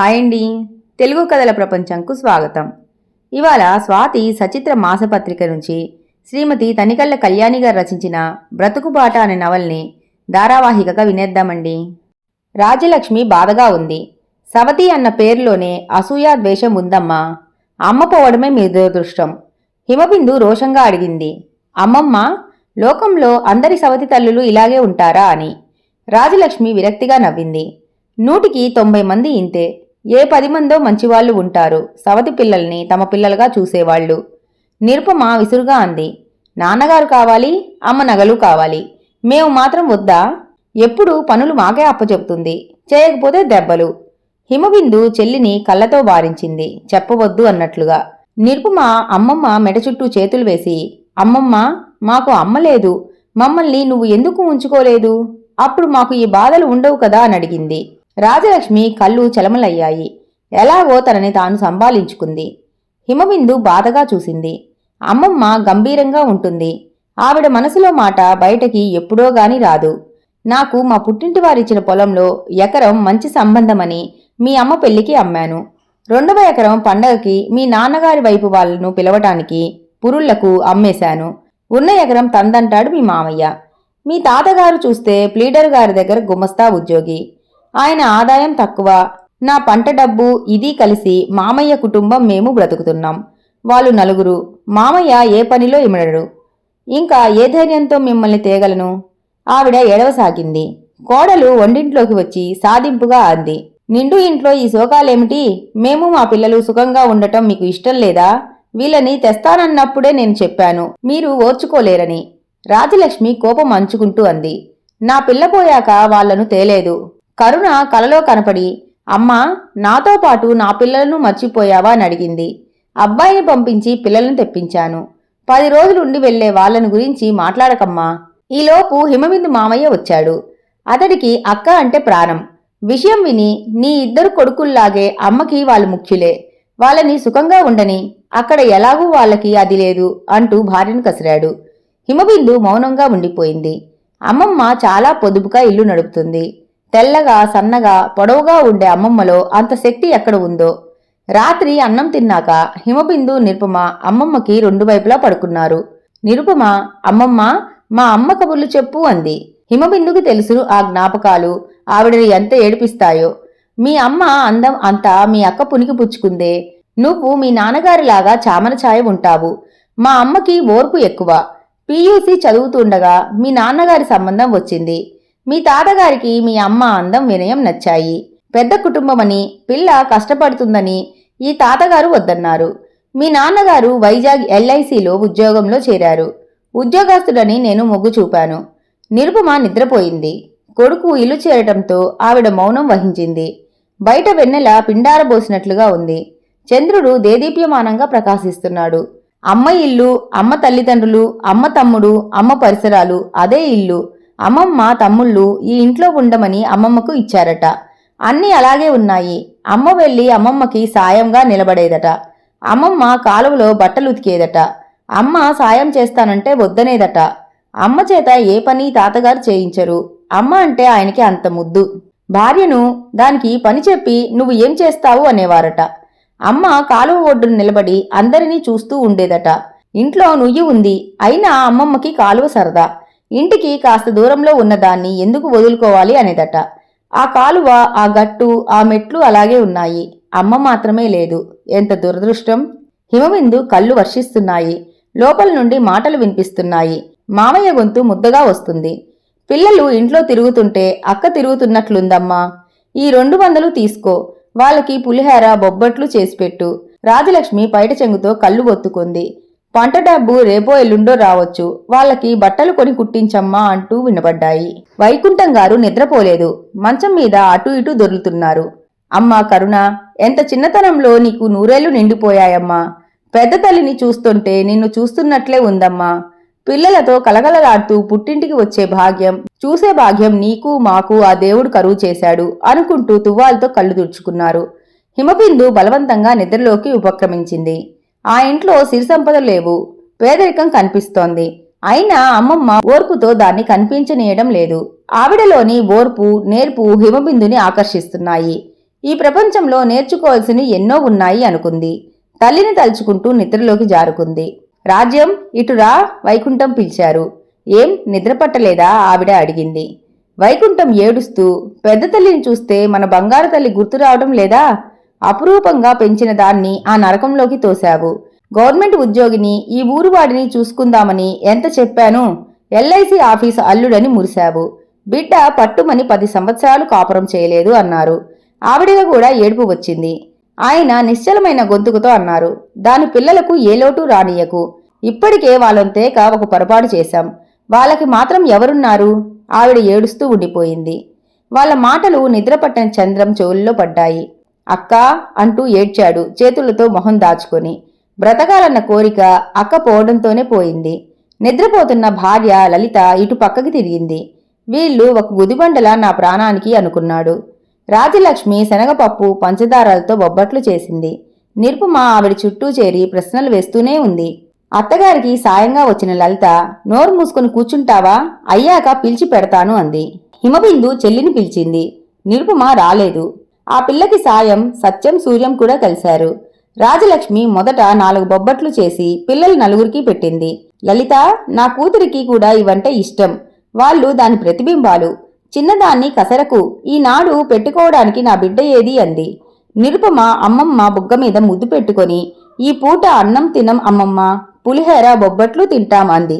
Hi అండి. తెలుగు కథల ప్రపంచంకు స్వాగతం. ఇవాళ స్వాతి సచిత్ర మాసపత్రిక నుంచి శ్రీమతి తనికళ్ళ కళ్యాణి గారు రచించిన బ్రతుకుబాట అనే నవల్ని ధారావాహికగా వినేద్దామండి. రాజలక్ష్మి బాధగా ఉంది. సవతి అన్న పేరులోనే అసూయా ద్వేషం ఉందమ్మా. అమ్మ పోవడమే మీ దురదృష్టం. హిమబిందు రోషంగా అడిగింది. అమ్మమ్మ లోకంలో అందరి సవతి తల్లులు ఇలాగే ఉంటారా అని రాజలక్ష్మి విరక్తిగా నవ్వింది. నూటికి తొంభై మంది ఇంతే. ఏ పది మందో మంచివాళ్ళు ఉంటారు. సవతి పిల్లల్ని తమ పిల్లలుగా చూసేవాళ్ళు. నిరుపమ విసురుగా అంది. నాన్నగారు కావాలి అమ్మ నగలు కావాలి. మేము మాత్రం వద్దా? ఎప్పుడు పనులు మాకే అప్పచెప్తుంది. చేయకపోతే దెబ్బలు. హిమబిందు చెల్లిని కళ్ళతో వారించింది. చెప్పవద్దు అన్నట్లుగా. నిరుపమ అమ్మమ్మ మెడ చుట్టూ చేతులు వేసి అమ్మమ్మ మాకు అమ్మ లేదు. మమ్మల్ని నువ్వు ఎందుకు ఉంచుకోలేదు? అప్పుడు మాకు ఈ బాధలు ఉండవు కదా అని అడిగింది. రాజలక్ష్మి కళ్ళు చలమలయ్యాయి. ఎలాగో తనని తాను సంభాలించుకుంది. హిమబిందు బాధగా చూసింది. అమ్మమ్మ గంభీరంగా ఉంటుంది. ఆవిడ మనసులో మాట బయటకి ఎప్పుడో గాని రాదు. నాకు మా పుట్టింటి వారిచ్చిన పొలంలో ఎకరం మంచి సంబంధమని మీ అమ్మ పెళ్ళికి అమ్మాను. రెండవ ఎకరం పండగకి మీ నాన్నగారి వైపు వాళ్ళను పిలవటానికి పురుళ్ళకు అమ్మేశాను. ఉన్న ఎకరం తందంటాడు మీ మామయ్య. మీ తాతగారు చూస్తే ప్లీడర్ గారి దగ్గర గుమస్తా ఉద్యోగి. ఆయన ఆదాయం తక్కువ. నా పంట డబ్బు ఇది కలిసి మామయ్య కుటుంబం మేము బ్రతుకుతున్నాం. వాళ్ళు నలుగురు మామయ్య ఏ పనిలో ఇమడడు. ఇంకా ఏ ధైర్యంతో మిమ్మల్ని తేగలను? ఆవిడ ఎడవసాగింది కోడలు వండింట్లోకి వచ్చి సాధింపుగా అంది. నిండు ఇంట్లో ఈ శోకాలేమిటి? మేము మా పిల్లలు సుఖంగా ఉండటం మీకు ఇష్టం లేదా? వీళ్ళని తెస్తానన్నప్పుడే నేను చెప్పాను. మీరు ఓర్చుకోలేరని. రాజలక్ష్మి కోపం అంచుకుంటూ అంది. నా పిల్ల పోయాక వాళ్ళను తేలేదు. కరుణ కలలో కనపడి అమ్మా నాతో పాటు నా పిల్లలను మర్చిపోయావా? అని అడిగింది. అబ్బాయిని పంపించి పిల్లలను తెప్పించాను. పది రోజులుండి వెళ్ళే వాళ్ళని గురించి మాట్లాడకమ్మా. ఈలోపు హిమబిందు మామయ్య వచ్చాడు. అతడికి అక్క అంటే ప్రాణం. విషయం విని నీ ఇద్దరు కొడుకుల్లాగే అమ్మకి వాళ్ళు ముఖ్యులే. వాళ్ళని సుఖంగా ఉండని అక్కడ ఎలాగూ వాళ్ళకి అది లేదు అంటూ భార్యను కసిరాడు. హిమబిందు మౌనంగా ఉండిపోయింది. అమ్మమ్మ చాలా పొదుపుగా ఇల్లు నడుపుతుంది. తెల్లగా సన్నగా పొడవుగా ఉండే అమ్మమ్మలో అంత శక్తి ఎక్కడ ఉందో. రాత్రి అన్నం తిన్నాక హిమబిందు నిరుపమ అమ్మమ్మకి రెండు వైపులా పడుకున్నారు. నిరుపమ అమ్మమ్మ మా అమ్మ కబుర్లు చెప్పు అంది. హిమబిందుకు తెలుసు ఆ జ్ఞాపకాలు ఆవిడని ఎంత ఏడిపిస్తాయో. మీ అమ్మ అందం అంతా మీ అక్క పునికి పుచ్చుకుందే. నువ్వు మీ నాన్నగారిలాగా చామన ఛాయ ఉంటావు. మా అమ్మకి ఓర్పు ఎక్కువ. పీయూసీ చదువుతుండగా మీ నాన్నగారి సంబంధం వచ్చింది. మీ తాతగారికి మీ అమ్మ అందం వినయం నచ్చాయి. పెద్ద కుటుంబమని పిల్ల కష్టపడుతుందని ఈ తాతగారు వద్దన్నారు. మీ నాన్నగారు వైజాగ్ ఎల్ఐసిలో ఉద్యోగంలో చేరారు. ఉద్యోగస్తుడని నేను మొగ్గు చూపాను. నిరుపమ నిద్రపోయింది. కొడుకు ఇల్లు చేరటంతో ఆవిడ మౌనం వహించింది. బయట వెన్నెల పిండారబోసినట్లుగా ఉంది. చంద్రుడు దేదీప్యమానంగా ప్రకాశిస్తున్నాడు. అమ్మ ఇల్లు అమ్మ తల్లిదండ్రులు అమ్మ తమ్ముడు అమ్మ పరిసరాలు అదే ఇల్లు. అమ్మమ్మ తమ్ముళ్ళు ఈ ఇంట్లో ఉండమని అమ్మమ్మకు ఇచ్చారట. అన్నీ అలాగే ఉన్నాయి. అమ్మ వెళ్ళి అమ్మమ్మకి సాయంగా నిలబడేదట. అమ్మమ్మ కాలువలో బట్టలు ఉతికేదట అమ్మ సాయం చేస్తానంటే వద్దనేదట. అమ్మ చేత ఏ పని తాతగారు చేయించరు. అమ్మ అంటే ఆయనకి అంత ముద్దు. భార్యను దానికి పని చెప్పి నువ్వు ఏం చేస్తావు అనేవారట. అమ్మ కాలువ ఒడ్డున నిలబడి అందరినీ చూస్తూ ఉండేదట. ఇంట్లో నుయ్యి ఉంది. అయినా అమ్మమ్మకి కాలువ సరదా. ఇంటికి కాస్త దూరంలో ఉన్నదాన్ని ఎందుకు వదులుకోవాలి అనేదట. ఆ కాలువ ఆ గట్టు ఆ మెట్లు అలాగే ఉన్నాయి. అమ్మ మాత్రమే లేదు. ఎంత దురదృష్టం. హిమవిందు కళ్ళు వర్షిస్తున్నాయి. లోపల నుండి మాటలు వినిపిస్తున్నాయి. మామయ్య గొంతు ముద్దగా వస్తుంది. పిల్లలు ఇంట్లో తిరుగుతుంటే అక్క తిరుగుతున్నట్లుందమ్మా. ఈ రెండు వందలు తీసుకో. వాళ్ళకి పులిహార బొబ్బట్లు చేసిపెట్టు రాజలక్ష్మి పైట చెంగుతో కళ్ళు ఒత్తుకుంది. పంట డబ్బు రేపో ఎల్లుండో రావచ్చు. వాళ్ళకి బట్టలు కొని కుట్టించమ్మా అంటూ వినబడ్డాయి వైకుంఠం గారు నిద్రపోలేదు. మంచం మీద అటు ఇటు దొర్లుతున్నారు. అమ్మా కరుణ ఎంత చిన్నతనంలో నీకు నూరేళ్ళు నిండిపోయాయమ్మా. పెద్ద తల్లిని చూస్తుంటే నిన్ను చూస్తున్నట్లే ఉందమ్మా. పిల్లలతో కలగలలాడుతూ పుట్టింటికి వచ్చే భాగ్యం చూసే భాగ్యం నీకు మాకు ఆ దేవుడు కరువు చేశాడు అనుకుంటూ తువ్వాలతో కళ్ళు తుడుచుకున్నారు. హిమబిందు బలవంతంగా నిద్రలోకి ఉపక్రమించింది. ఆ ఇంట్లో సిరి సంపదలు లేవు. పేదరికం కనిపిస్తోంది. అయినా అమ్మమ్మ ఓర్పుతో దాన్ని కనిపించనీయడం లేదు. ఆవిడలోని ఓర్పు నేర్పు హిమబిందుని ఆకర్షిస్తున్నాయి. ఈ ప్రపంచంలో నేర్చుకోవాల్సినవి ఎన్నో ఉన్నాయి అనుకుంది. తల్లిని తలుచుకుంటూ నిద్రలోకి జారుకుంది. రాజ్యం ఇటురా వైకుంఠం పిలిచారు. ఏం నిద్రపట్టలేదా? ఆవిడ అడిగింది. వైకుంఠం ఏడుస్తూ పెద్ద తల్లిని చూస్తే మన బంగారు తల్లి గుర్తు రావడం లేదా? అపురూపంగా పెంచిన దాన్ని ఆ నరకంలోకి తోశావు. గవర్నమెంట్ ఉద్యోగిని ఈ ఊరువాడిని చూసుకుందామని ఎంత చెప్పాను ఎల్ఐసి ఆఫీసు అల్లుడని మురిశావు. బిడ్డ పట్టుమని పది సంవత్సరాలు కాపురం చేయలేదు అన్నారు. ఆవిడగా కూడా ఏడుపు వచ్చింది. ఆయన నిశ్చలమైన గొంతుకుతో అన్నారు దాని పిల్లలకు ఏ లోటు రానియకు ఇప్పటికే వాళ్ళంతేక ఒక పొరపాటు చేశాం. వాళ్ళకి మాత్రం ఎవరున్నారు? ఆవిడ ఏడుస్తూ ఉండిపోయింది. వాళ్ళ మాటలు నిద్రపట్టని చంద్రం చెవుల్లో పడ్డాయి. అక్కా అంటూ ఏడ్చాడు చేతులతో మొహం దాచుకొని. బ్రతకాలన్న కోరిక అక్క పోవడంతోనే పోయింది. నిద్రపోతున్న భార్య లలిత ఇటు పక్కకి తిరిగింది. వీళ్ళు ఒక గుదిబండలా నా ప్రాణానికి అనుకున్నాడు. రాజలక్ష్మి శనగపప్పు పంచదారాలతో బొబ్బట్లు చేసింది. నిర్పుమ ఆవిడ చుట్టూ చేరి ప్రశ్నలు వేస్తూనే ఉంది. అత్తగారికి సాయంగా వచ్చిన లలిత నోరు మూసుకొని కూర్చుంటావా? అయ్యాక పిలిచి పెడతాను అంది. హిమబిందు చెల్లిని పిలిచింది. నిరుపమ రాలేదు. ఆ పిల్లకి సాయం సత్యం సూర్యం కూడా కలిశారు. రాజలక్ష్మి మొదట నాలుగు బొబ్బట్లు చేసి పిల్లలు నలుగురికి పెట్టింది. లలిత నా కూతురికి కూడా ఇవంటే ఇష్టం. వాళ్ళు దాని ప్రతిబింబాలు. చిన్నదాన్ని కసరకు ఈనాడు పెట్టుకోవడానికి నా బిడ్డ ఏది అంది. నిరుపమ అమ్మమ్మ బుగ్గ మీద ముద్దు పెట్టుకొని ఈ పూట అన్నం తినం అమ్మమ్మ పులిహేర బొబ్బట్లు తింటాం అంది.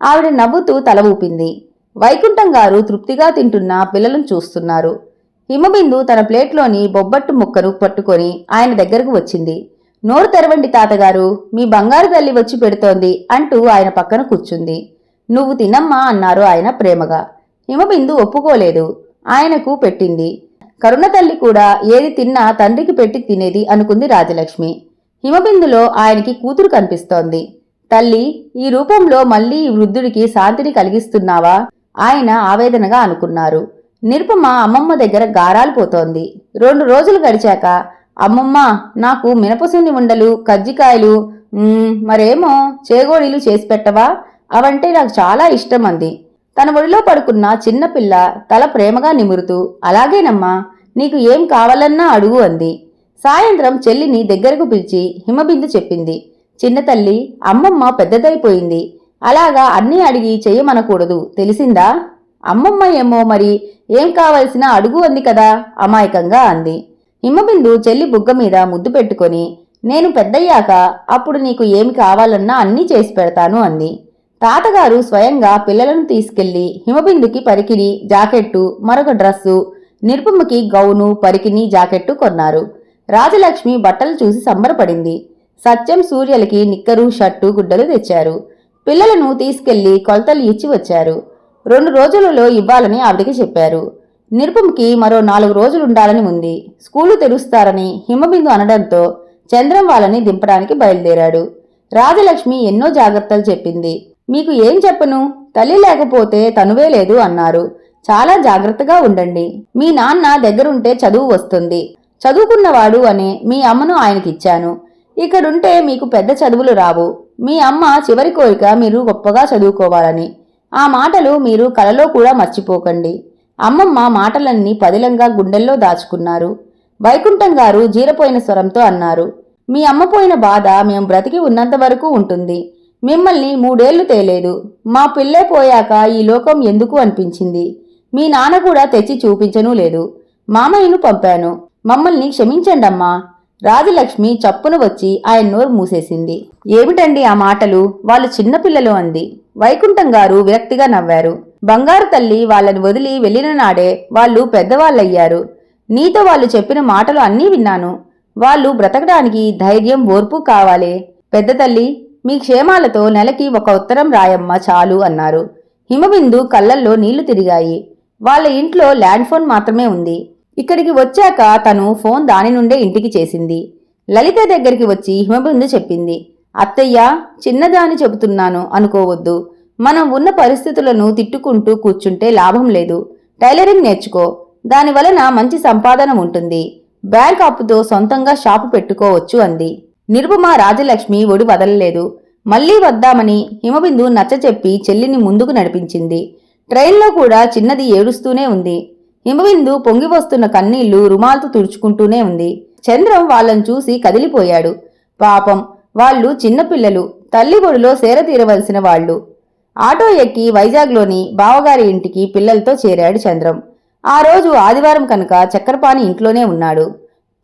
ఆవిడ నవ్వుతూ తల ఊపింది. వైకుంఠం గారు తృప్తిగా తింటున్న పిల్లలను చూస్తున్నారు. హిమబిందు తన ప్లేట్లోని బొబ్బట్టు ముక్కను పట్టుకొని ఆయన దగ్గరకు వచ్చింది. నోరు తెరవండి తాతగారు మీ బంగారు తల్లి వచ్చి పెడుతోంది అంటూ ఆయన పక్కన కూర్చుంది. నువ్వు తినమ్మా అన్నారు ఆయన ప్రేమగా. హిమబిందు ఒప్పుకోలేదు. ఆయనకు పెట్టింది. కరుణ తల్లి కూడా ఏది తిన్నా తండ్రికి పెట్టి తినేది అనుకుంది రాజలక్ష్మి. హిమబిందులో ఆయనకి కూతురు కనిపిస్తోంది. తల్లి ఈ రూపంలో మళ్ళీ ఈ వృద్ధుడికి శాంతిని కలిగిస్తున్నావా? ఆయన ఆవేదనగా అనుకున్నారు. నిరుపమ అమ్మమ్మ దగ్గర గారాలు పోతోంది. రెండు రోజులు గడిచాక అమ్మమ్మ నాకు మినపసుండి ఉండలు కజ్జికాయలు మరేమో చేగోడీలు చేసి పెట్టవా? అవంటే నాకు చాలా ఇష్టం అంది. తన ఒడిలో పడుకున్న చిన్నపిల్ల తల ప్రేమగా నిమురుతూ అలాగేనమ్మా నీకు ఏం కావాలన్నా అడుగు అంది. సాయంత్రం చెల్లిని దగ్గరకు పిలిచి హిమబిందు చెప్పింది. చిన్న తల్లి అమ్మమ్మ పెద్దదైపోయింది. అలాగా అన్నీ అడిగి చెయ్యమనకూడదు. తెలిసిందా? అమ్మమ్మ ఏమో మరి ఏం కావలసినా అడుగు అంది కదా అమాయకంగా అంది. హిమబిందు చెల్లి బుగ్గ మీద ముద్దు పెట్టుకొని నేను పెద్దయ్యాక అప్పుడు నీకు ఏమి కావాలన్నా అన్నీ చేసి పెడతాను అంది. తాతగారు స్వయంగా పిల్లలను తీసుకెళ్ళి హిమబిందుకి పరికిణి జాకెట్టు మరొక డ్రస్సు నిరుపమ్మకి గౌను పరికిణి జాకెట్టు కొన్నారు. రాజలక్ష్మి బట్టలు చూసి సంబరపడింది. సత్యం సూర్యలకి నిక్కరు షర్టు గుడ్డలు తెచ్చారు. పిల్లలను తీసుకెళ్ళి కొలతలు ఇచ్చి వచ్చారు. రెండు రోజులలో ఇవ్వాలని ఆవిడికి చెప్పారు. నిరుపంకి మరో నాలుగు రోజులు ఉండాలని ఉంది. స్కూలు తెరుస్తారని హిమబిందు అనడంతో చంద్రం వాళ్ళని దింపడానికి బయలుదేరాడు. రాజలక్ష్మి ఎన్నో జాగ్రత్తలు చెప్పింది. మీకు ఏం చెప్పను? తల్లి లేకపోతే తనువే లేదు అన్నారు. చాలా జాగ్రత్తగా ఉండండి. మీ నాన్న దగ్గరుంటే చదువు వస్తుంది. చదువుకున్నవాడు అనే మీ అమ్మను ఆయనకిచ్చాను. ఇక్కడుంటే మీకు పెద్ద చదువులు రావు. మీ అమ్మ చివరి కోరిక మీరు గొప్పగా చదువుకోవాలని. ఆ మాటలు మీరు కలలో కూడా మర్చిపోకండి. అమ్మమ్మ మాటలన్నీ పదిలంగా గుండెల్లో దాచుకున్నారు. వైకుంఠం గారు జీరపోయిన స్వరంతో అన్నారు మీ అమ్మ పోయిన బాధ మేము బ్రతికి ఉన్నంత వరకు ఉంటుంది. మిమ్మల్ని మూడేళ్ళు తేలేదు. మా పిల్లే పోయాక ఈ లోకం ఎందుకు అనిపించింది? మీ నాన్న కూడా తెచ్చి చూపించనూ లేదు. మామయ్యను పంపాను. మమ్మల్ని క్షమించండమ్మా. రాజలక్ష్మి చప్పున వచ్చి ఆయన నోరు మూసేసింది. ఏమిటండి ఆ మాటలు? వాళ్ళు చిన్నపిల్లలు అంది. వైకుంఠం గారు విరక్తిగా నవ్వారు. బంగారు తల్లి వాళ్ళని వదిలి వెళ్ళిన నాడే వాళ్ళు పెద్దవాళ్ళయ్యారు. నీతో వాళ్ళు చెప్పిన మాటలు అన్నీ విన్నాను. వాళ్ళు బ్రతకడానికి ధైర్యం ఓర్పు కావాలే. పెద్ద తల్లి మీ క్షేమాలతో నెలకి ఒక ఉత్తరం రాయమ్మ చాలు అన్నారు. హిమబిందు కళ్ళల్లో నీళ్ళు తిరిగాయి. వాళ్ళ ఇంట్లో ల్యాండ్ ఫోన్ మాత్రమే ఉంది. ఇక్కడికి వచ్చాక తను ఫోన్ దాని నుండే ఇంటికి చేసింది. లలిత దగ్గరికి వచ్చి హిమబిందు చెప్పింది అత్తయ్య చిన్నదాని చెబుతున్నాను అనుకోవద్దు. మనం ఉన్న పరిస్థితులను తిట్టుకుంటూ కూర్చుంటే లాభం లేదు. టైలరింగ్ నేర్చుకో. దాని వలన మంచి సంపాదన ఉంటుంది. బ్యాంక్ అప్పుతో సొంతంగా షాపు పెట్టుకోవచ్చు అంది. నిరుపమ రాజలక్ష్మి ఒడి వదలలేదు. మళ్ళీ వద్దామని హిమబిందు నచ్చచెప్పి చెల్లిని ముందుకు నడిపించింది. ట్రైన్లో కూడా చిన్నది ఏడుస్తూనే ఉంది. హిమబిందు పొంగి వస్తున్న కన్నీళ్ళు రుమాల్తో తుడుచుకుంటూనే ఉంది. చంద్రం వాళ్ళని చూసి కదిలిపోయాడు. పాపం వాళ్ళు చిన్నపిల్లలు తల్లి ఒడిలో సేర తీరవలసిన వాళ్ళు. ఆటో ఎక్కి వైజాగ్లోని బావగారి ఇంటికి పిల్లలతో చేరాడు చంద్రం. ఆ రోజు ఆదివారం కనుక చక్రపాణి ఇంట్లోనే ఉన్నాడు.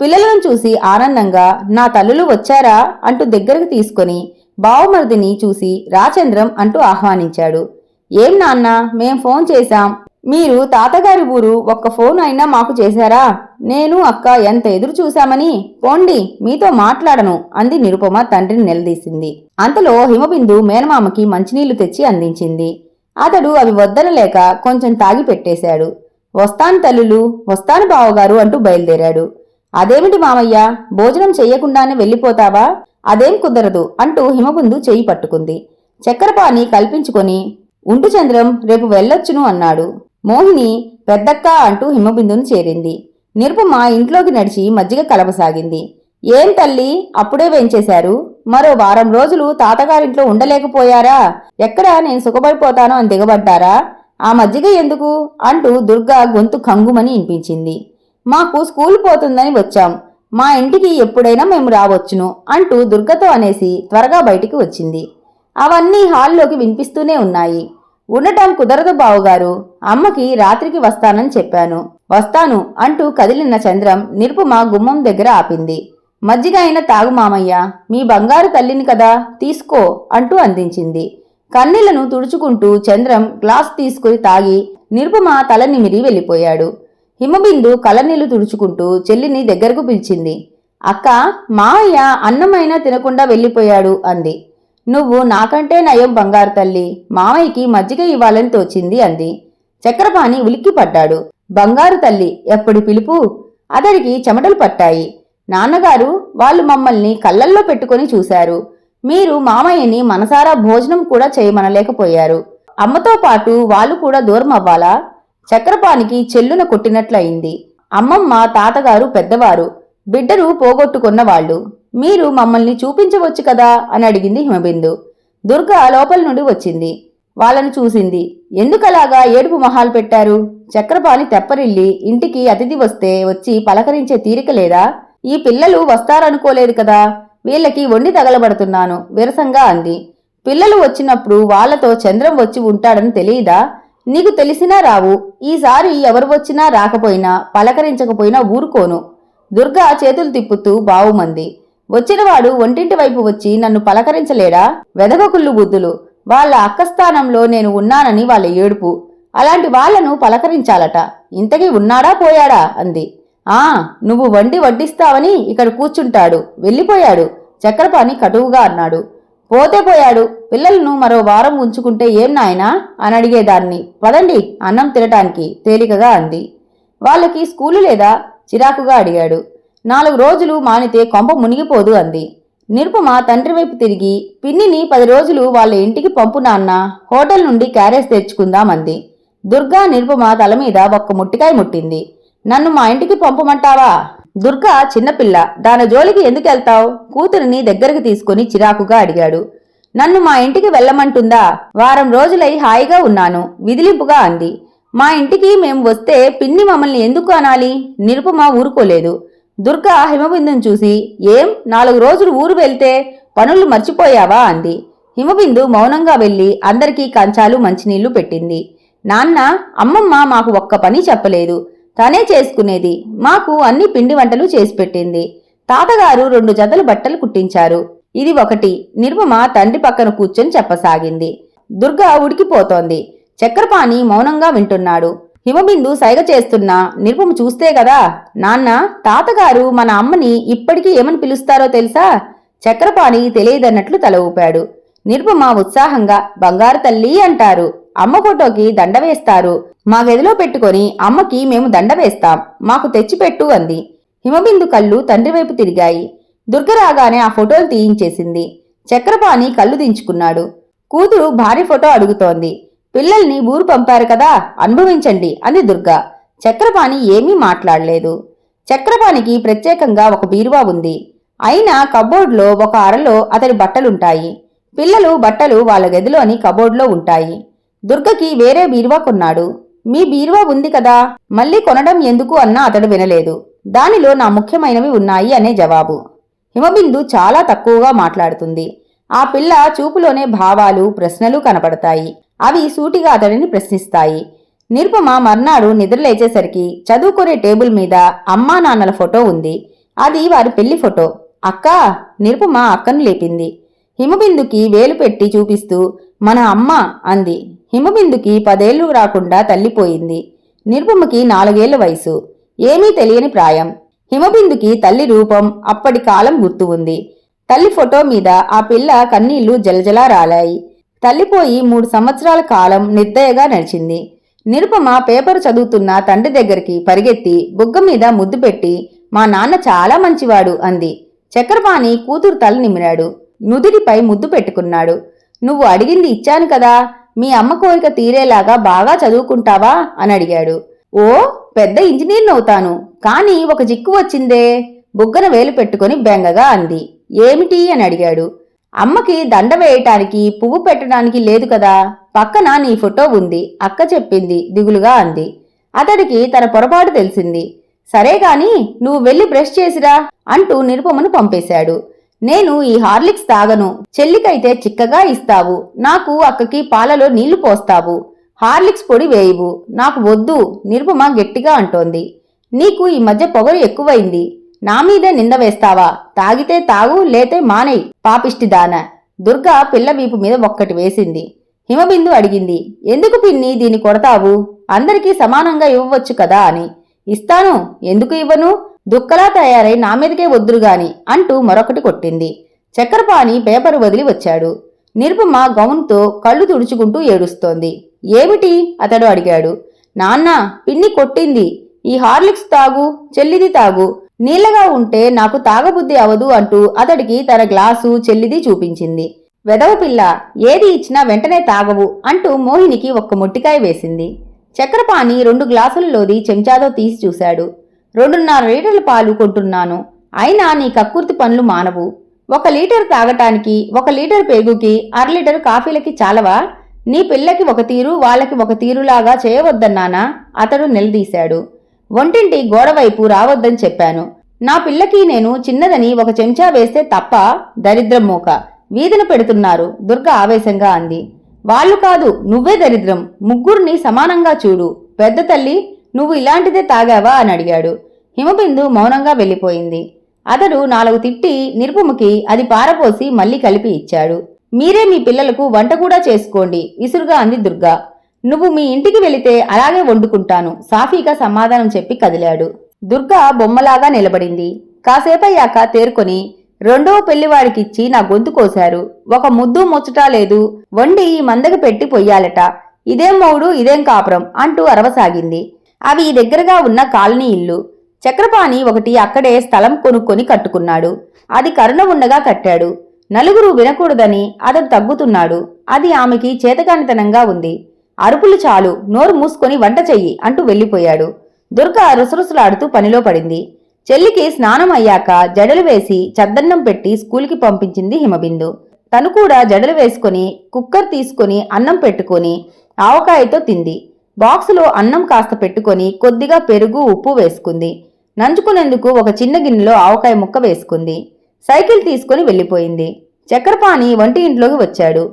పిల్లలను చూసి ఆనందంగా నా తల్లులు వచ్చారా? అంటూ దగ్గరకు తీసుకొని బావమరిదిని చూసి రాచంద్రం అంటూ ఆహ్వానించాడు. ఏం నాన్న మేం ఫోన్ చేశాం. మీరు తాతగారి ఊరు ఒక్క ఫోన్ అయినా మాకు చేశారా? నేను అక్క ఎంత ఎదురు చూశామని? పోండి మీతో మాట్లాడను అంది నిరుపమ తండ్రిని నిలదీసింది. అంతలో హిమబిందు మేనమామకి మంచినీళ్ళు తెచ్చి అందించింది. అతడు అవి వద్దనలేక కొంచెం తాగి పెట్టేశాడు. వస్తాను తల్లులు వస్తాను బావగారు అంటూ బయలుదేరాడు. అదేమిటి మామయ్య? భోజనం చెయ్యకుండానే వెళ్ళిపోతావా? అదేం కుదరదు అంటూ హిమబిందు చెయ్యి పట్టుకుంది. చక్కెరపాని కల్పించుకొని ఉండు చంద్రం రేపు వెళ్ళొచ్చును అన్నాడు. మోహిని పెద్దక్క అంటూ హిమబిందును చేరింది. నిరుపమ ఇంట్లోకి నడిచి మజ్జిగ కలపసాగింది. ఏం తల్లి అప్పుడే వేంచేశారు మరో వారం రోజులు తాతగారింట్లో ఉండలేకపోయారా? ఎక్కడ నేను సుఖపడిపోతానో అని దిగబడ్డారా? ఆ మజ్జిగ ఎందుకు? అంటూ దుర్గా గొంతు కంగుమని వినిపించింది. మాకు స్కూల్ పోతుందని వచ్చాం. మా ఇంటికి ఎప్పుడైనా మేము రావచ్చును అంటూ దుర్గతో అనేసి త్వరగా బయటికి వచ్చింది. అవన్నీ హాల్లోకి వినిపిస్తూనే ఉన్నాయి. ఉండటం కుదరదు బావుగారు. అమ్మకి రాత్రికి వస్తానని చెప్పాను. వస్తాను అంటూ కదిలిన చంద్రం నిరుపమ గుమ్మం దగ్గర ఆపింది. మజ్జిగ అయిన తాగు మామయ్య మీ బంగారు తల్లిని కదా తీసుకో అంటూ అందించింది. కన్నీళ్ళను తుడుచుకుంటూ చంద్రం గ్లాస్ తీసుకుని తాగి నిరుపమ తల నిమిరి వెళ్ళిపోయాడు. హిమబిందు కలనీళ్ళు తుడుచుకుంటూ చెల్లిని దగ్గరకు పిలిచింది. అక్క మావయ్య అన్నమైనా తినకుండా వెళ్ళిపోయాడు అంది. నువ్వు నాకంటే నయం బంగారు తల్లి. మామయ్యకి మజ్జిగ ఇవ్వాలని తోచింది అంది. చక్రపాణి ఉలిక్కిపడ్డాడు. బంగారు తల్లి ఎప్పటి పిలుపు? అతడికి చెమటలు పట్టాయి. నాన్నగారు వాళ్ళు మమ్మల్ని కళ్ళల్లో పెట్టుకొని చూశారు. మీరు మామయ్యని మనసారా భోజనం కూడా చేయమనలేకపోయారు. అమ్మతో పాటు వాళ్ళు కూడా దూరం అవ్వాలా? చక్రపానికి చెల్లున కొట్టినట్లయింది. అమ్మమ్మ తాతగారు పెద్దవారు బిడ్డను పోగొట్టుకున్న వాళ్ళు మీరు మమ్మల్ని చూపించవచ్చు కదా? అని అడిగింది హిమబిందు. దుర్గ లోపల నుండి వచ్చింది. వాళ్ళను చూసింది. ఎందుకలాగా ఏడుపు మొహాలు పెట్టారు? చక్రపాణి తెప్పరిల్లి ఇంటికి అతిథి వస్తే వచ్చి పలకరించే తీరిక లేదా? ఈ పిల్లలు వస్తారనుకోలేదు కదా? వీళ్ళకి వండి తగలబడుతున్నాను విరసంగా అంది. పిల్లలు వచ్చినప్పుడు వాళ్ళతో చంద్రం వచ్చి ఉంటాడని తెలియదా? నీకు తెలిసినా రావు. ఈసారి ఎవరు వచ్చినా రాకపోయినా పలకరించకపోయినా ఊరుకోను. దుర్గా చేతులు తిప్పుతూ బావుమంది. వచ్చినవాడు ఒంటింటి వైపు వచ్చి నన్ను పలకరించలేడా? వెదగకుళ్ళు బుద్ధులు. వాళ్ళ అక్కస్థానంలో నేను ఉన్నానని వాళ్ళ ఏడుపు. అలాంటి వాళ్ళను పలకరించాలట. ఇంతకీ ఉన్నాడా పోయాడా? అంది. ఆ నువ్వు వండి వడ్డిస్తావని ఇక్కడ కూర్చుంటాడు. వెళ్ళిపోయాడు. చక్రపాణి కటువుగా అన్నాడు. పోతే పోయాడు. పిల్లలను మరో వారం ఉంచుకుంటే ఏం నాయనా? అని అడిగేదాన్ని. పదండి అన్నం తినటానికి తేలికగా అంది. వాళ్ళకి స్కూలు లేదా? చిరాకుగా అడిగాడు. నాలుగు రోజులు మానితే కొంప మునిగిపోదు అంది. నిరుపమ తండ్రి వైపు తిరిగి పిన్నిని పది రోజులు వాళ్ళ ఇంటికి పంపు నాన్న హోటల్ నుండి క్యారేజ్ తెచ్చుకుందామంది దుర్గా నిరుపమ తల మీద ఒక్క ముట్టికాయ ముట్టింది. నన్ను మా ఇంటికి పంపమంటావా? దుర్గా చిన్నపిల్ల దాని జోలికి ఎందుకు వెళ్తావు? కూతురిని దగ్గరికి తీసుకుని చిరాకుగా అడిగాడు. నన్ను మా ఇంటికి వెళ్ళమంటుందా? వారం రోజులై హాయిగా ఉన్నాను విదిలింపుగా అంది. మా ఇంటికి మేము వస్తే పిన్ని మమ్మల్ని ఎందుకు అనాలి? నిరుపమ ఊరుకోలేదు. దుర్గా హిమబిందును చూసి ఏం? నాలుగు రోజులు ఊరు వెళ్తే పనులు మర్చిపోయావా? అంది. హిమబిందు మౌనంగా వెళ్ళి అందరికీ కంచాలు మంచినీళ్ళు పెట్టింది. నాన్న అమ్మమ్మ మాకు ఒక్క పని చెప్పలేదు. తనే చేసుకునేది. మాకు అన్ని పిండి వంటలు చేసి పెట్టింది. తాతగారు రెండు జతలు బట్టలు కుట్టించారు. ఇది ఒకటి. నిర్మమ తండ్రి పక్కన కూర్చొని చెప్పసాగింది. దుర్గా ఉడికిపోతోంది. చక్రపాణి మౌనంగా వింటున్నాడు. హిమబిందు సైగ చేస్తున్నా నిరుపము చూస్తే కదా నాన్న తాతగారు మన అమ్మని ఇప్పటికీ ఏమని పిలుస్తారో తెలుసా? చక్రపాణి తెలియదన్నట్లు తల ఊపాడు. నిరుపమ ఉత్సాహంగా బంగారు తల్లి అంటారు. అమ్మ ఫోటోకి దండ వేస్తారు. మా గదిలో పెట్టుకొని అమ్మకి మేము దండ వేస్తాం. మాకు తెచ్చిపెట్టు అంది. హిమబిందు కళ్ళు తండ్రి వైపు తిరిగాయి. దుర్గ రాగానే ఆ ఫోటోలు తీయించేసింది. చక్రపాణి కళ్ళు దించుకున్నాడు. కూతురు భార్య ఫోటో అడుగుతోంది. పిల్లల్ని ఊరు పంపారు కదా అనుభవించండి అంది దుర్గ. చక్రపాణి ఏమీ మాట్లాడలేదు. చక్రపాణికి ప్రత్యేకంగా ఒక బీరువా ఉంది. అయినా కబోర్డ్లో ఒక అరలో అతడి బట్టలుంటాయి. పిల్లలు బట్టలు వాళ్ళ గదిలోని కబోర్డ్లో ఉంటాయి. దుర్గకి వేరే బీరువా కొన్నాడు. మీ బీరువా ఉంది కదా మళ్ళీ కొనడం ఎందుకు అన్నా అతడు వినలేదు. దానిలో నా ముఖ్యమైనవి ఉన్నాయి అనే జవాబు. హిమబిందు చాలా తక్కువగా మాట్లాడుతుంది. ఆ పిల్ల చూపులోనే భావాలు ప్రశ్నలు కనపడతాయి. అవి సూటిగా అతడిని ప్రశ్నిస్తాయి. నిరుపమ మర్నాడు నిద్రలేచేసరికి చదువుకునే టేబుల్ మీద అమ్మా నాన్నల ఫోటో ఉంది. అది వారి పెళ్ళి ఫోటో. అక్క నిరుపమ అక్కను లేపింది. హిమబిందుకి వేలు పెట్టి చూపిస్తూ మన అమ్మ అంది. హిమబిందుకి పదేళ్ళు రాకుండా తల్లిపోయింది. నిరుపమకి నాలుగేళ్ళ వయసు. ఏమీ తెలియని ప్రాయం. హిమబిందుకి తల్లి రూపం అప్పటి కాలం గుర్తు ఉంది. తల్లి ఫోటో మీద ఆ పిల్ల కన్నీళ్ళు జలజలా రాలాయి. తల్లిపోయి మూడు సంవత్సరాల కాలం నిర్దయగా నడిచింది. నిరుపమ పేపర్ చదువుతున్న తండ్రి దగ్గరికి పరిగెత్తి బుగ్గ మీద ముద్దు పెట్టి మా నాన్న చాలా మంచివాడు అంది. చక్రపాణి కూతురు తల నిమిరాడు. నుదుడిపై ముద్దు పెట్టుకున్నాడు. నువ్వు అడిగింది ఇచ్చాను కదా మీ అమ్మ కోరిక తీరేలాగా బాగా చదువుకుంటావా? అని అడిగాడు. ఓ పెద్ద ఇంజనీర్ని అవుతాను కానీ ఒక జిక్కు వచ్చిందే బుగ్గన వేలు పెట్టుకుని బెంగగా అంది. ఏమిటి? అని అడిగాడు. అమ్మకి దండ వేయటానికి పువ్వు పెట్టడానికి లేదు కదా. పక్కన నీ ఫోటో ఉంది. అక్క చెప్పింది. దిగులుగా అంది. అతడికి తన పొరపాటు తెలిసింది. సరే గాని నువ్వు వెళ్ళి బ్రష్ చేసిరా అంటూ నిరుపమను పంపేశాడు. నేను ఈ హార్లిక్స్ తాగను. చెల్లికైతే చిక్కగా ఇస్తావు. నాకు అక్కకి పాలలో నీళ్ళు పోస్తావు. హార్లిక్స్ పొడి వేయవు. నాకు వద్దు. నిరుపమ గట్టిగా అంటోంది. నీకు ఈ మధ్య పొగరు ఎక్కువైంది. నా మీదే నింద వేస్తావా? తాగితే తాగు లేతే మానేయ్ పాపిష్టిదాన. దుర్గా పిల్ల వీపు మీద ఒక్కటి వేసింది. హిమబిందు అడిగింది ఎందుకు పిన్ని దీన్ని కొడతావు? అందరికీ సమానంగా ఇవ్వవచ్చు కదా అని. ఇస్తాను. ఎందుకు ఇవ్వను? దుక్కలా తయారై నా మీదకే వద్దురుగాని అంటూ మరొకటి కొట్టింది. చక్కెరపాణి పేపరు వదిలి వచ్చాడు. నిర్భమ గౌన్తో కళ్ళు తుడుచుకుంటూ ఏడుస్తోంది. ఏమిటి? అతడు అడిగాడు. నాన్న పిన్ని కొట్టింది. ఈ హార్లిక్స్ తాగు చెల్లిది తాగు. నీళ్ళగా ఉంటే నాకు తాగబుద్ధి అవదు అంటూ అతడికి తన గ్లాసు చెల్లిది చూపించింది. వెదవ పిల్ల ఏది ఇచ్చినా వెంటనే తాగవు అంటూ మోహినికి ఒక్క మొట్టికాయ వేసింది. చక్రపాణి రెండు గ్లాసులలోది చెంచాదో తీసి చూశాడు. రెండున్నర లీటర్ల పాలు కొంటున్నాను. అయినా నీ కక్కుర్తి పనులు మానవు. ఒక లీటర్ తాగటానికి ఒక లీటర్ పెరుగుకి అర లీటర్ కాఫీలకి చాలవా? నీ పిల్లకి ఒక తీరు వాళ్ళకి ఒక తీరులాగా చేయవద్దన్నానా? అతడు నిలదీశాడు. వంటింటి గోడవైపు రావద్దని చెప్పాను. నా పిల్లకి నేను చిన్నదని ఒక చెంచా వేస్తే తప్ప దరిద్రం మూక. వీధిన పెడుతున్నారు. దుర్గ ఆవేశంగా అంది. వాళ్ళు కాదు నువ్వే దరిద్రం. ముగ్గురిని సమానంగా చూడు. పెద్ద తల్లి నువ్వు ఇలాంటిదే తాగావా అని అడిగాడు. హిమబిందు మౌనంగా వెళ్ళిపోయింది. అతడు నాలుగు తిట్టి నిరుపుముకి అది పారపోసి మళ్ళీ కలిపి ఇచ్చాడు. మీరే మీ పిల్లలకు వంట కూడా చేసుకోండి విసురుగా అంది దుర్గా. నువ్వు మీ ఇంటికి వెళితే అలాగే వండుకుంటాను సాఫీగా సమాధానం చెప్పి కదిలాడు. దుర్గా బొమ్మలాగా నిలబడింది. కాసేపయ్యాక తేరుకొని రెండవ పెళ్ళివాడికిచ్చి నా గొంతు కోశారు. ఒక ముద్దు ముచ్చటా లేదు వండి ఈ మందకి పెట్టి పొయ్యాలట. ఇదేం మౌడు ఇదేం కాపురం అంటూ అరవసాగింది. అవి దగ్గరగా ఉన్న కాలనీ ఇల్లు. చక్రపాణి ఒకటి అక్కడే స్థలం కొనుక్కొని కట్టుకున్నాడు. అది కరుణ ఉండగా కట్టాడు. నలుగురు వినకూడదని అతడు తగ్గుతున్నాడు. అది ఆమెకి చేతకానితనంగా ఉంది. అరుపులు చాలు నోరు మూసుకొని వంట చెయ్యి అంటూ వెళ్ళిపోయాడు. దుర్గ రుసరుసలాడుతూ పనిలో పడింది. చెల్లికి స్నానం అయ్యాక జడలు వేసి చద్దన్నం పెట్టి స్కూల్కి పంపించింది హిమబిందు. తను కూడా జడలు వేసుకొని కుక్కర్ తీసుకొని అన్నం పెట్టుకొని ఆవకాయతో తింది. బాక్సులో అన్నం కాస్త పెట్టుకొని కొద్దిగా పెరుగు ఉప్పు వేసుకుంది. నంచుకునేందుకు ఒక చిన్న గిన్నెలో ఆవకాయ ముక్క వేసుకుంది. సైకిల్ తీసుకుని వెళ్ళిపోయింది. చక్రపాణి వంటి ఇంట్లోకి వచ్చాడు.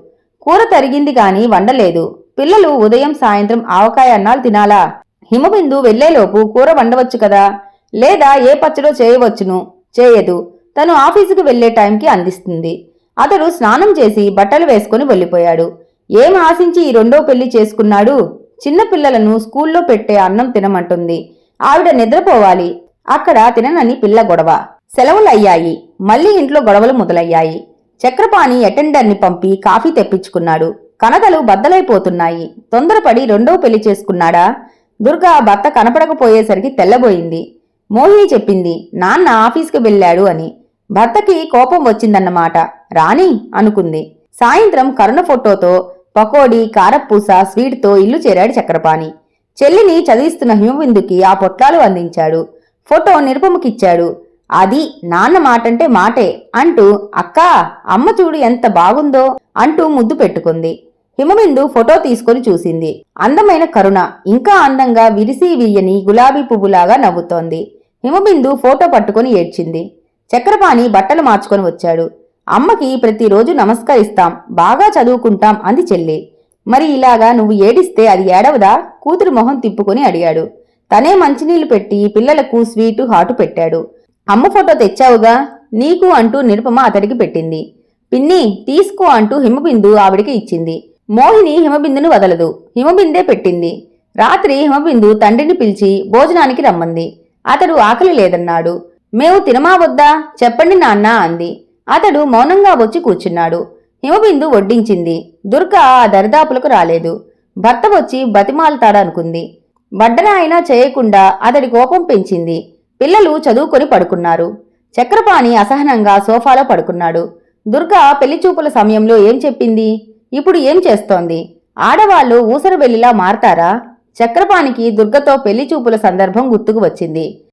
కూర తరిగింది గాని వండలేదు. పిల్లలు ఉదయం సాయంత్రం ఆవకాయ అన్నాలు తినాలా? హిమబిందు వెళ్ళేలోపు కూర వండవచ్చు కదా? లేదా ఏ పచ్చడో చేయవచ్చును? చేయదు. తను ఆఫీసుకు వెళ్ళే టైంకి అందిస్తుంది. అతడు స్నానం చేసి బట్టలు వేసుకుని వెళ్ళిపోయాడు. ఏం ఆశించి ఈ రెండో పెళ్ళి చేసుకున్నాడు? చిన్న పిల్లలను స్కూల్లో పెట్టే అన్నం తినమంటుంది. ఆవిడ నిద్రపోవాలి. అక్కడ తిననని పిల్ల గొడవ. సెలవులయ్యాయి. మళ్ళీ ఇంట్లో గొడవలు మొదలయ్యాయి. చక్రపాణి అటెండర్ని పంపి కాఫీ తెప్పించుకున్నాడు. కనకలు బద్దలైపోతున్నాయి. తొందరపడి రెండో పెళ్ళి చేసుకున్నాడా? దుర్గా భర్త కనపడకపోయేసరికి తెల్లబోయింది. మోహిని చెప్పింది నాన్న ఆఫీస్కి వెళ్ళాడు అని. భర్తకి కోపం వచ్చిందన్నమాట. రాణి అనుకుంది. సాయంత్రం కరుణ ఫోటోతో పకోడీ కారపూస స్వీట్తో ఇల్లు చేరాడు చక్రపాణి. చెల్లిని చదివిస్తున్న హ్యూమిందుకి ఆ పొట్లాలు అందించాడు. ఫోటో నిరుపముకిచ్చాడు. అది నాన్న మాటంటే మాటే అంటూ అక్కా అమ్మ చూడు ఎంత బాగుందో అంటూ ముద్దు పెట్టుకుంది. హిమబిందు ఫోటో తీసుకొని చూసింది. అందమైన కరుణ ఇంకా అందంగా విరిసి విరియని గులాబీ పువ్వులాగా నవ్వుతోంది. హిమబిందు ఫోటో పట్టుకొని ఏడ్చింది. చక్రపాణి బట్టలు మార్చుకొని వచ్చాడు. అమ్మకి ప్రతిరోజు నమస్కరిస్తాం బాగా చదువుకుంటాం అంది చెల్లి. మరి ఇలాగా నువ్వు ఏడిస్తే అది ఏడవదా? కూతురు మొహం తిప్పుకొని అడిగాడు. తనే మంచినీళ్ళు పెట్టి పిల్లలకు స్వీటు హాటు పెట్టాడు. అమ్మ ఫోటో తెచ్చావుగా? నీకు అంటూ నిరుపమ అతడికి పెట్టింది. పిన్ని తీసుకో అంటూ హిమబిందు ఆవిడికి ఇచ్చింది. మోహిని హిమబిందును వదలదు. హిమబిందే పెట్టింది. రాత్రి హిమబిందు తండ్రిని పిలిచి భోజనానికి రమ్మంది. అతడు ఆకలి లేదన్నాడు. మేము తినమా వద్దా? చెప్పండి నాన్న అంది. అతడు మౌనంగా వచ్చి కూర్చున్నాడు. హిమబిందు వడ్డించింది. దుర్గ ఆ దరిదాపులకు రాలేదు. భర్త వచ్చి బతిమాలతాడనుకుంది. వడ్డన అయినా చేయకుండా అతడి కోపం పెంచింది. పిల్లలు చదువుకొని పడుకున్నారు. చక్రపాణి అసహనంగా సోఫాలో పడుకున్నాడు. దుర్గా పెళ్ళిచూపుల సమయంలో ఏం చెప్పింది? ఇప్పుడు ఏం చేస్తోంది? ఆడవాళ్ళు ఊసరవెల్లిలా మారతారా? చక్రపాణికి దుర్గతో పెళ్ళిచూపుల సందర్భం గుర్తుకు వచ్చింది.